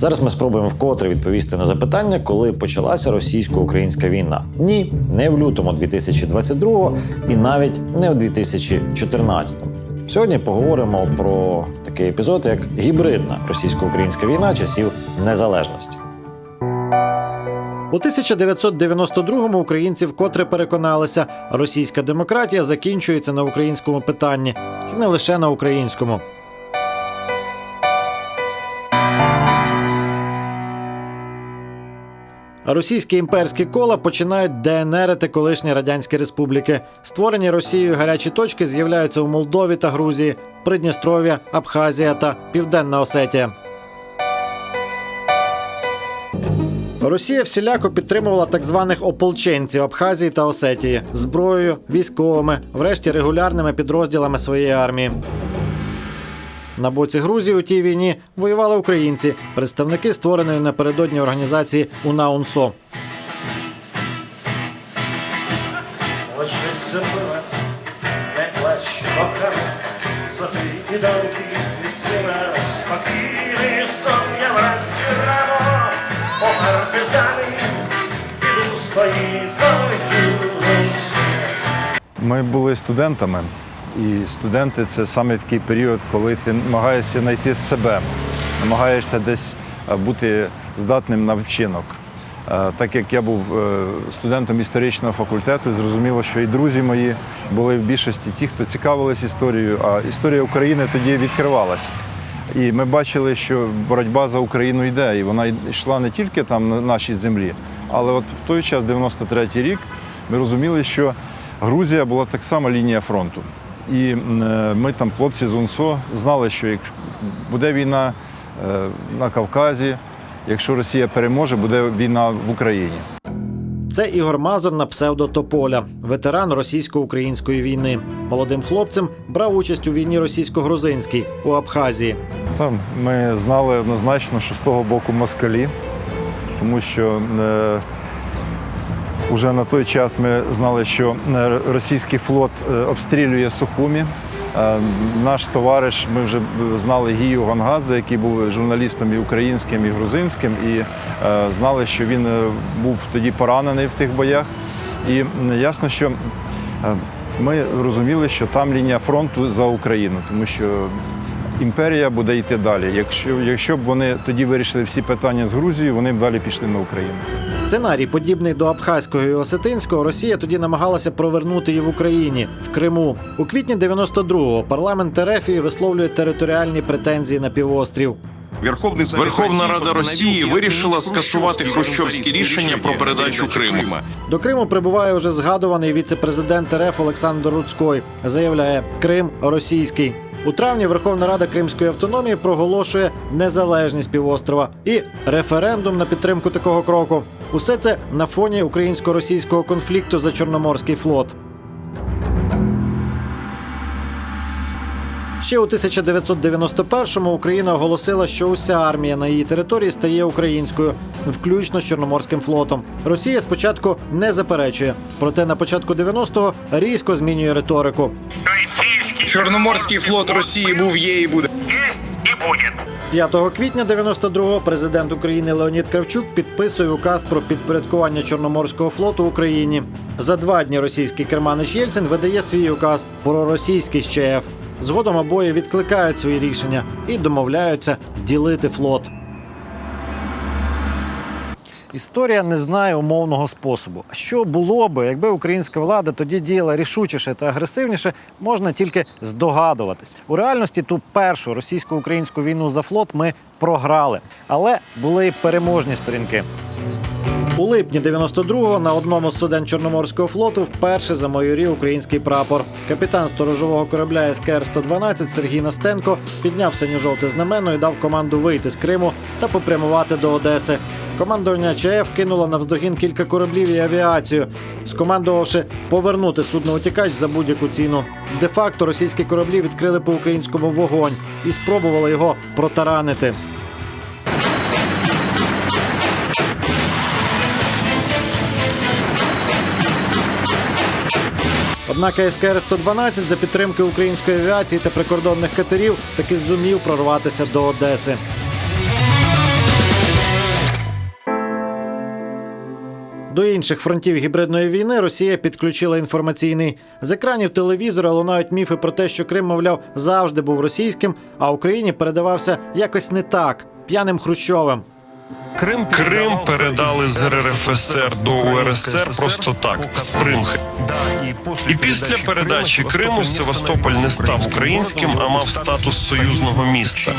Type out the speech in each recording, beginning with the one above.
Зараз ми спробуємо вкотре відповісти на запитання, коли почалася російсько-українська війна. Ні, не в лютому 2022 і навіть не в 2014. Сьогодні поговоримо про такий епізод, як гібридна російсько-українська війна часів незалежності. У 1992-му українці вкотре переконалися, російська демократія закінчується на українському питанні, і не лише на українському. Російські імперські кола починають ДНРити колишні радянські республіки. Створені Росією гарячі точки з'являються у Молдові та Грузії, Придністров'я, Абхазія та Південна Осетія. Росія всіляко підтримувала так званих ополченців Абхазії та Осетії зброєю, військовими, врешті регулярними підрозділами своєї армії. На боці Грузії у тій війні воювали українці, представники створеної напередодні організації УНАУНСО. Ми були студентами, і студенти це саме такий період, коли ти намагаєшся знайти себе, намагаєшся десь е, бути здатним на вчинок. Е, Так як я був е, студентом історичного факультету, зрозуміло, що і друзі мої були в більшості ті, хто цікавились історією, а історія України тоді відкривалася. І ми бачили, що боротьба за Україну йде, і вона йшла не тільки там на нашій землі, але от в той час, 93-й рік, ми розуміли, що Грузія була так само лінія фронту. І е, ми там, хлопці з УНСО, знали, що як буде війна е, на Кавказі, якщо Росія переможе, буде війна в Україні. Це Ігор Мазур на псевдо Тополя, ветеран російсько-української війни. Молодим хлопцем брав участь у війні російсько-грузинській у Абхазії. Там ми знали однозначно, що з того боку москалі, тому що е, вже на той час ми знали, що е, російський флот е, обстрілює Сухумі. Е, Наш товариш, ми вже знали Гію Гангадзе, який був журналістом і українським, і грузинським, і знали, що він був тоді поранений в тих боях. І ясно, що ми розуміли, що там лінія фронту за Україну, тому що імперія буде йти далі. Якщо, якщо б вони тоді вирішили всі питання з Грузією, вони б далі пішли на Україну. Сценарій, подібний до Абхазького і Осетинського, Росія тоді намагалася провернути і в Україні, в Криму. У квітні 92-го парламент Ерефії висловлює територіальні претензії на півострів. Верховний Верховна Рада Росії вирішила скасувати хрущовські рішення про передачу Криму. До Криму прибуває вже згадуваний віце-президент РФ Олександр Руцькой. Заявляє, Крим російський. У травні Верховна Рада Кримської автономії проголошує незалежність півострова і референдум на підтримку такого кроку. Усе це на фоні українсько-російського конфлікту за Чорноморський флот. Ще у 1991-му Україна оголосила, що уся армія на її території стає українською, включно з Чорноморським флотом. Росія спочатку не заперечує, проте на початку 90-го різко змінює риторику. Чорноморський флот Росії був, є і буде. 5 квітня 92-го президент України Леонід Кравчук підписує указ про підпорядкування Чорноморського флоту Україні. За два дні російський керманич Єльцин видає свій указ про російський ЩФ. Згодом обоє відкликають свої рішення і домовляються ділити флот. Історія не знає умовного способу. Що було би, якби українська влада тоді діяла рішучіше та агресивніше, можна тільки здогадуватись. У реальності ту першу російсько-українську війну за флот ми програли, але були й переможні сторінки. У липні 92-го на одному з суден Чорноморського флоту вперше замайорів український прапор. Капітан сторожового корабля СКР-112 Сергій Настенко підняв синьо-жовте знамено і дав команду вийти з Криму та попрямувати до Одеси. Командування ЧФ кинуло навздогін кілька кораблів і авіацію, скомандувавши повернути судно-утікач за будь-яку ціну. Де-факто російські кораблі відкрили по українському вогонь і спробували його протаранити. Однак СКР-112 за підтримки української авіації та прикордонних катерів таки зумів прорватися до Одеси. До інших фронтів гібридної війни Росія підключила інформаційний з екранів телевізора. Лунають міфи про те, що Крим, мовляв, завжди був російським, а Україні передавався якось не так п'яним Хрущовим. Крим, Крим передали з РРФСР до УРСР просто так, з примхи. І після передачі Криму Севастополь не став українським, а мав статус союзного міста.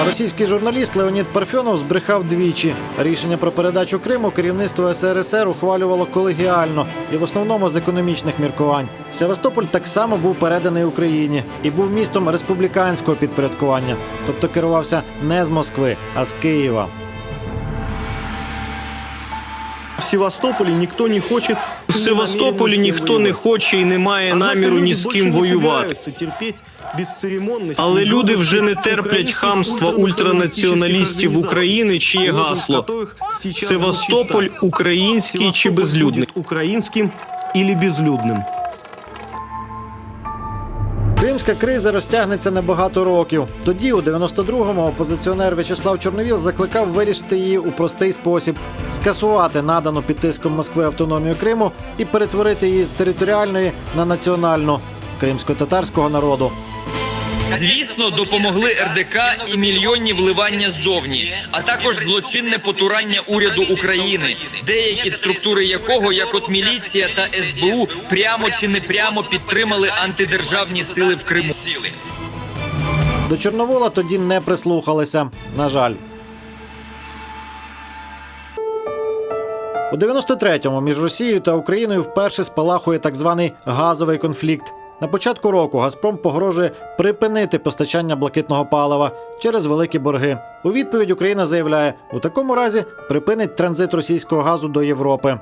А російський журналіст Леонід Парфьонов збрехав двічі. Рішення про передачу Криму керівництво СРСР ухвалювало колегіально і в основному з економічних міркувань. Севастополь так само був переданий Україні і був містом республіканського підпорядкування, тобто керувався не з Москви, а з Києва. В Севастополі ніхто не хоче в Севастополі ніхто не хоче і не має наміру ні з ким воювати. Але люди вже не терплять хамства ультранаціоналістів України, чиє гасло Севастополь український чи безлюдний. Українським і безлюдним. Кримська криза розтягнеться на багато років. Тоді, у 92-му, опозиціонер В'ячеслав Чорновіл закликав вирішити її у простий спосіб: скасувати надану під тиском Москви автономію Криму і перетворити її з територіальної на національну кримсько-татарського народу. Звісно, допомогли РДК і мільйонні вливання ззовні, а також злочинне потурання уряду України, деякі структури якого, як от міліція та СБУ, прямо чи непрямо підтримали антидержавні сили в Криму. До Чорновола тоді не прислухалися. На жаль. У 93-му між Росією та Україною вперше спалахує так званий газовий конфлікт. На початку року Газпром погрожує припинити постачання блакитного палива через великі борги. У відповідь Україна заявляє, у такому разі припинить транзит російського газу до Європи.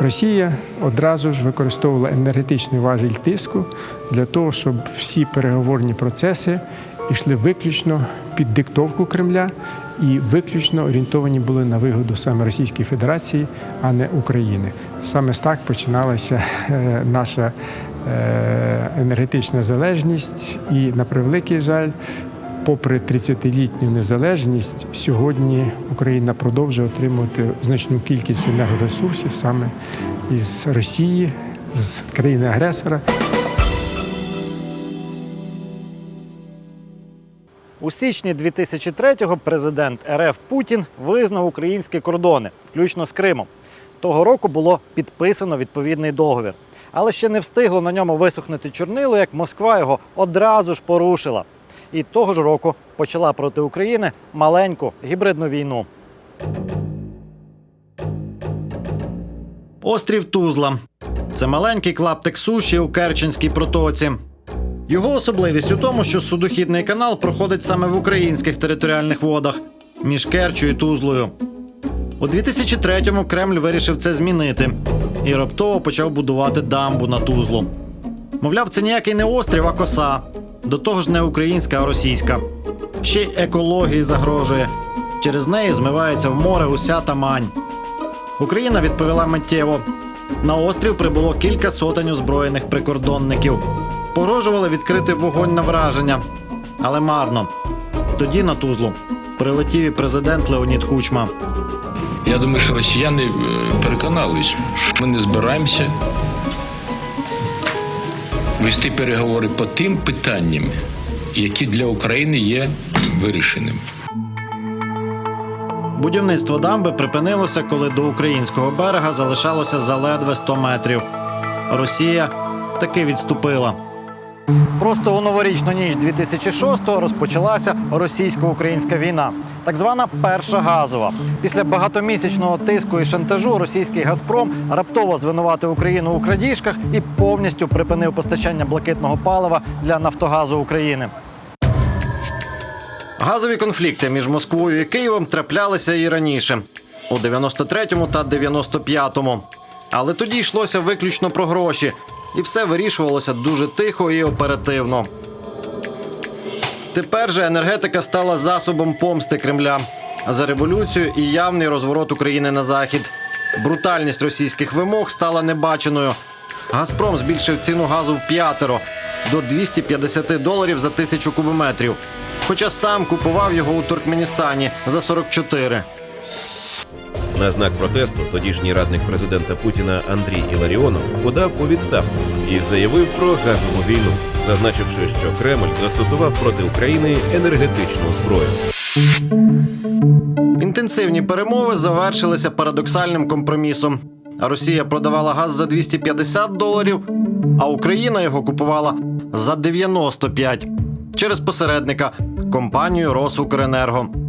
Росія одразу ж використовувала енергетичний важіль тиску для того, щоб всі переговорні процеси йшли виключно під диктовку Кремля і виключно орієнтовані були на вигоду саме Російської Федерації, а не України. Саме так починалася е, наша е, енергетична залежність, і на превеликий жаль. Попри 30-літню незалежність, сьогодні Україна продовжує отримувати значну кількість енергоресурсів саме із Росії, з країни-агресора. У січні 2003-го президент РФ Путін визнав українські кордони, включно з Кримом. Того року було підписано відповідний договір. Але ще не встигло на ньому висохнути чорнило, як Москва його одразу ж порушила. І того ж року почала проти України маленьку гібридну війну. Острів Тузла. Це маленький клаптик суші у Керченській протоці. Його особливість у тому, що судохідний канал проходить саме в українських територіальних водах між Керчю і Тузлою. У 2003-му Кремль вирішив це змінити і раптово почав будувати дамбу на Тузлу. Мовляв, це ніякий не острів, а коса. До того ж, не українська, а російська. Ще й екології загрожує. Через неї змивається в море уся Тамань. Україна відповіла миттєво. На острів прибуло кілька сотень озброєних прикордонників. Погрожували відкрити вогонь на враження, але марно. Тоді на Тузлу прилетів і президент Леонід Кучма. Я думаю, що росіяни е, переконались, що ми не збираємося вести переговори по тим питанням, які для України є вирішеними. Будівництво дамби припинилося, коли до українського берега залишалося заледве 100 метрів. Росія таки відступила. Просто у новорічну ніч 2006-го розпочалася російсько-українська війна, так звана перша газова. Після багатомісячного тиску і шантажу російський Газпром раптово звинуватив Україну у крадіжках і повністю припинив постачання блакитного палива для Нафтогазу України. Газові конфлікти між Москвою і Києвом траплялися і раніше у 93-му та 95-му. Але тоді йшлося виключно про гроші, і все вирішувалося дуже тихо і оперативно. Тепер же енергетика стала засобом помсти Кремля за революцію і явний розворот України на захід. Брутальність російських вимог стала небаченою. Газпром збільшив ціну газу в п'ятеро до 250 доларів за тисячу кубометрів. Хоча сам купував його у Туркменістані за 44. На знак протесту тодішній радник президента Путіна Андрій Іларіонов подав у відставку і заявив про газову війну, зазначивши, що Кремль застосував проти України енергетичну зброю. Інтенсивні перемови завершилися парадоксальним компромісом. Росія продавала газ за 250 доларів, а Україна його купувала за 95 через посередника компанію Росукренерго.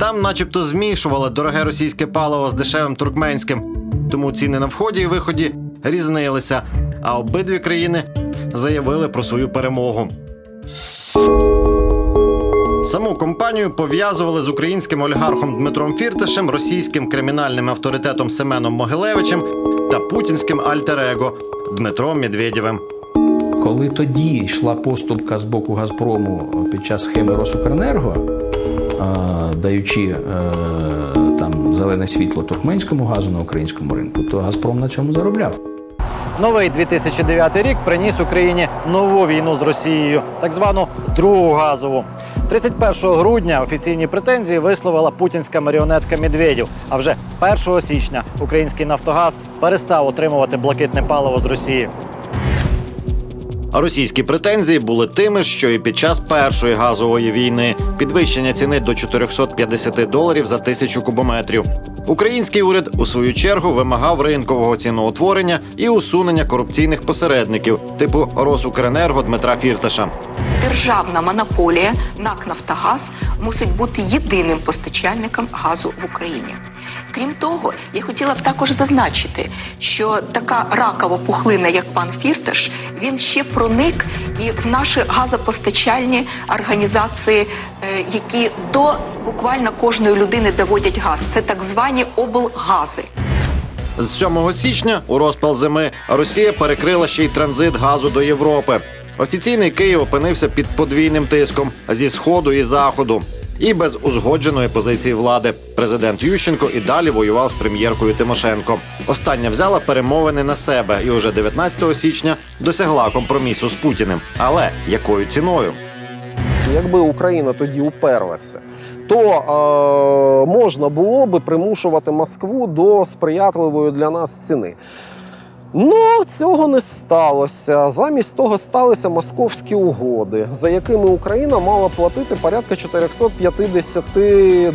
Там, начебто, змішували дороге російське паливо з дешевим туркменським, тому ціни на вході і виході різнилися, а обидві країни заявили про свою перемогу. Саму компанію пов'язували з українським олігархом Дмитром Фірташем, російським кримінальним авторитетом Семеном Могилевичем та путінським альтер-его Дмитром Медведєвим. Коли тоді йшла поступка з боку Газпрому під час схеми Росукренерго, даючи е, там зелене світло туркменському газу на українському ринку, то Газпром на цьому заробляв. Новий 2009 рік приніс Україні нову війну з Росією, так звану другу газову. 31 грудня офіційні претензії висловила путінська маріонетка Медведєв. А вже 1 січня український Нафтогаз перестав отримувати блакитне паливо з Росії. Російські претензії були тими, що і під час першої газової війни підвищення ціни до 450 доларів за тисячу кубометрів. Український уряд у свою чергу вимагав ринкового ціноутворення і усунення корупційних посередників, типу Росукренерго Дмитра Фірташа. Державна монополія НАК Нафтогаз мусить бути єдиним постачальником газу в Україні. Крім того, я хотіла б також зазначити, що така ракова пухлина, як пан Фірташ, він ще проник і в наші газопостачальні організації, е, які до буквально кожної людини доводять газ. Це так звані облгази. З 7 січня у розпал зими Росія перекрила ще й транзит газу до Європи. Офіційний Київ опинився під подвійним тиском зі сходу і заходу. І без узгодженої позиції влади президент Ющенко і далі воював з прем'єркою Тимошенко. Остання взяла перемовини на себе і уже 19 січня досягла компромісу з Путіним. Але якою ціною? Якби Україна тоді уперлася, то е, можна було би примушувати Москву до сприятливої для нас ціни. Ну, цього не сталося. Замість того сталися московські угоди, за якими Україна мала платити порядка 450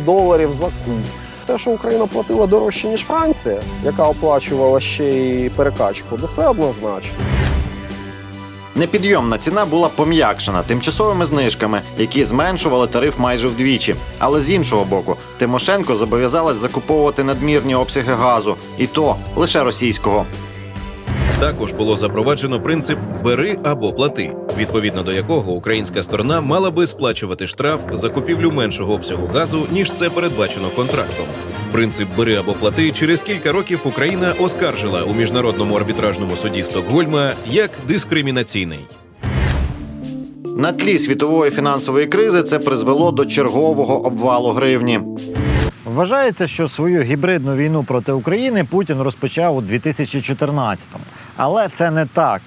доларів за куб. Те, що Україна платила дорожче, ніж Франція, яка оплачувала ще й перекачку, то це однозначно. Непідйомна ціна була пом'якшена тимчасовими знижками, які зменшували тариф майже вдвічі. Але з іншого боку, Тимошенко зобов'язалась закуповувати надмірні обсяги газу, і то лише російського. Також було запроваджено принцип бери або плати, відповідно до якого українська сторона мала би сплачувати штраф за купівлю меншого обсягу газу, ніж це передбачено контрактом. Принцип бери або плати через кілька років Україна оскаржила у міжнародному арбітражному суді Стокгольма як дискримінаційний. На тлі світової фінансової кризи це призвело до чергового обвалу гривні. Вважається, що свою гібридну війну проти України Путін розпочав у 2014-му. Але це не так.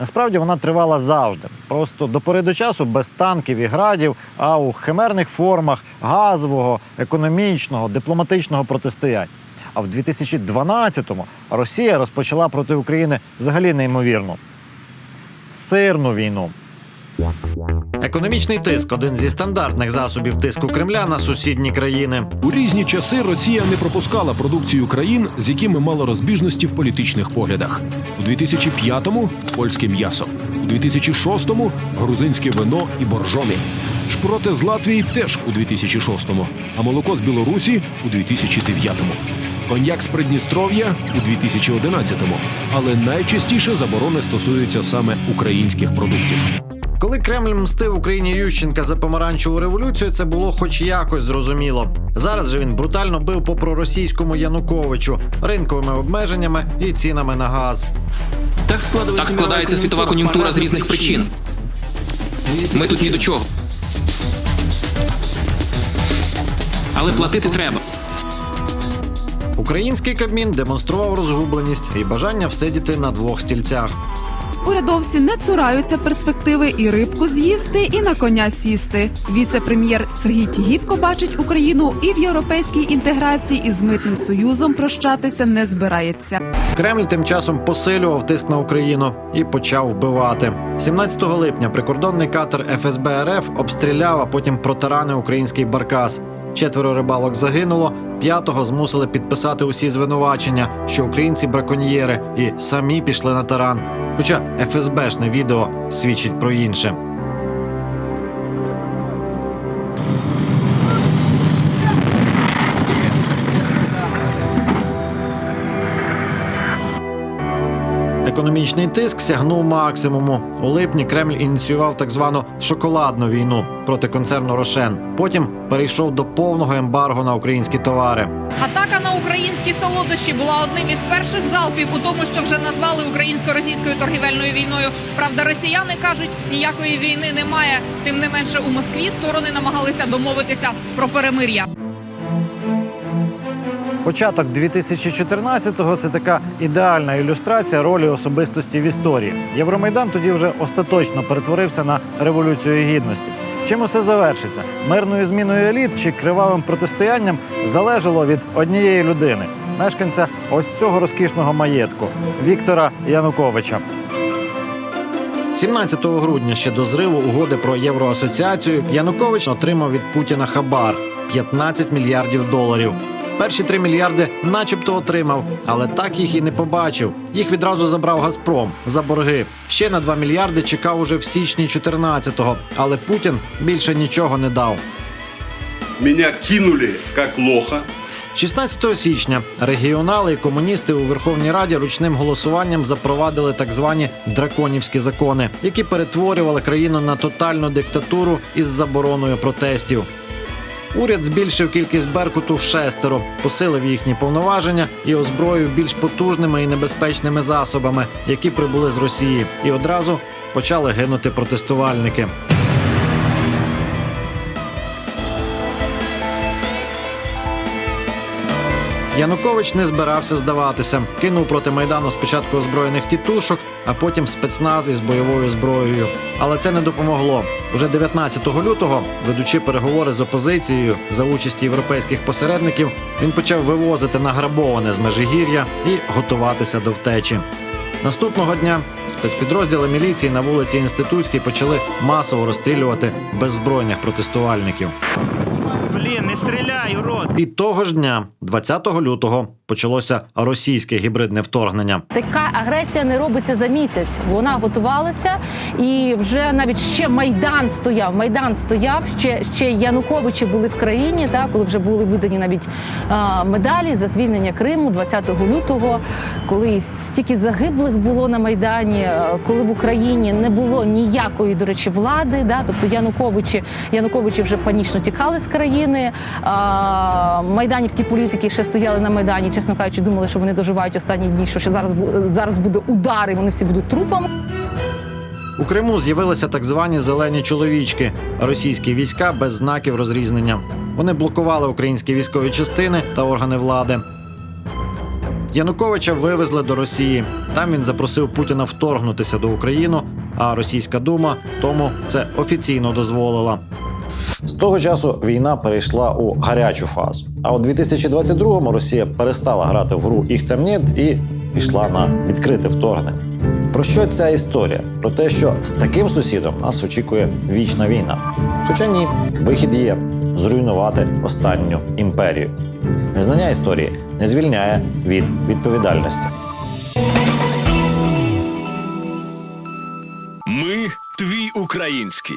Насправді вона тривала завжди. Просто до пори до часу без танків і градів, а у химерних формах газового, економічного, дипломатичного протистояння. А в 2012-му Росія розпочала проти України взагалі неймовірну сирну війну. Економічний тиск один зі стандартних засобів тиску Кремля на сусідні країни. У різні часи Росія не пропускала продукцію країн, з якими мала розбіжності в політичних поглядах. У 2005-му – польське м'ясо, у 2006-му – грузинське вино і боржомі. Шпроти з Латвії теж у 2006-му, а молоко з Білорусі у 2009-му. Коньяк з Придністров'я у 2011-му. Але найчастіше заборони стосуються саме українських продуктів. Кремль мстив Україні Ющенка за помаранчеву революцію, це було хоч якось зрозуміло. Зараз же він брутально бив по проросійському Януковичу ринковими обмеженнями і цінами на газ. Так складається, так складається світова кон'юнктура з різних причин. Ми тут ні до чого. Але платити треба. Український Кабмін демонстрував розгубленість і бажання всидіти на двох стільцях. Урядовці не цураються перспективи і рибку з'їсти, і на коня сісти. Віце-прем'єр Сергій Тігіпко бачить Україну і в європейській інтеграції, і з митним союзом прощатися не збирається. Кремль тим часом посилював тиск на Україну і почав вбивати. 17 липня прикордонний катер ФСБ РФ обстріляв, а потім протаранив український баркас. Четверо рибалок загинуло, п'ятого змусили підписати усі звинувачення, що українці браконьєри і самі пішли на таран. Хоча ФСБшне відео свідчить про інше. Економічний тиск сягнув максимуму. У липні Кремль ініціював так звану шоколадну війну проти концерну Рошен. Потім перейшов до повного ембарго на українські товари. Атака на українські солодощі була одним із перших залпів у тому, що вже назвали українсько-російською торгівельною війною. Правда, росіяни кажуть, ніякої війни немає. Тим не менше, у Москві сторони намагалися домовитися про перемир'я. Початок 2014-го – це така ідеальна ілюстрація ролі особистості в історії. Євромайдан тоді вже остаточно перетворився на революцію гідності. Чим усе завершиться? Мирною зміною еліт чи кривавим протистоянням залежало від однієї людини, мешканця ось цього розкішного маєтку Віктора Януковича. 17 грудня ще до зриву угоди про євроасоціацію Янукович отримав від Путіна хабар 15 мільярдів доларів. Перші 3 мільярди, начебто, отримав, але так їх і не побачив. Їх відразу забрав Газпром за борги. Ще на 2 мільярди чекав уже в січні 14-го, але Путін більше нічого не дав. Меня кинули как лоха. 16 січня регіонали і комуністи у Верховній Раді ручним голосуванням запровадили так звані драконівські закони, які перетворювали країну на тотальну диктатуру із забороною протестів. Уряд збільшив кількість Беркуту в шестеро, посилив їхні повноваження і озброїв більш потужними і небезпечними засобами, які прибули з Росії, і одразу почали гинути протестувальники. Янукович не збирався здаватися. Кинув проти майдану спочатку озброєних тітушок, а потім спецназ із бойовою зброєю. Але це не допомогло. Уже 19 лютого, ведучи переговори з опозицією за участі європейських посередників, він почав вивозити награбоване з межигір'я і готуватися до втечі. Наступного дня спецпідрозділи міліції на вулиці Інститутській почали масово розстрілювати беззбройних протестувальників. Блін, не стріляй, урод! І того ж дня, 20 лютого, почалося російське гібридне вторгнення. Така агресія не робиться за місяць. Вона готувалася, і вже навіть ще майдан стояв. Майдан стояв. Ще ще Януковичі були в країні. Так, коли вже були видані навіть а, медалі за звільнення Криму 20 лютого, коли стільки загиблих було на майдані, коли в Україні не було ніякої, до речі, влади. Да, тобто Януковичі Януковичі вже панічно тікали з країни. А, майданівські політики ще стояли на майдані чесно кажучи, думали, що вони доживають останні дні, що ще зараз зараз буде удар, і вони всі будуть трупами. У Криму з'явилися так звані зелені чоловічки, російські війська без знаків розрізнення. Вони блокували українські військові частини та органи влади. Януковича вивезли до Росії. Там він запросив Путіна вторгнутися до України, а російська дума тому це офіційно дозволила. З того часу війна перейшла у гарячу фазу. А у 2022-му Росія перестала грати в гру «Їх там нет» і пішла на відкрите вторгнення. Про що ця історія? Про те, що з таким сусідом нас очікує вічна війна. Хоча ні, вихід є зруйнувати останню імперію. Незнання історії не звільняє від відповідальності. Ми твій український.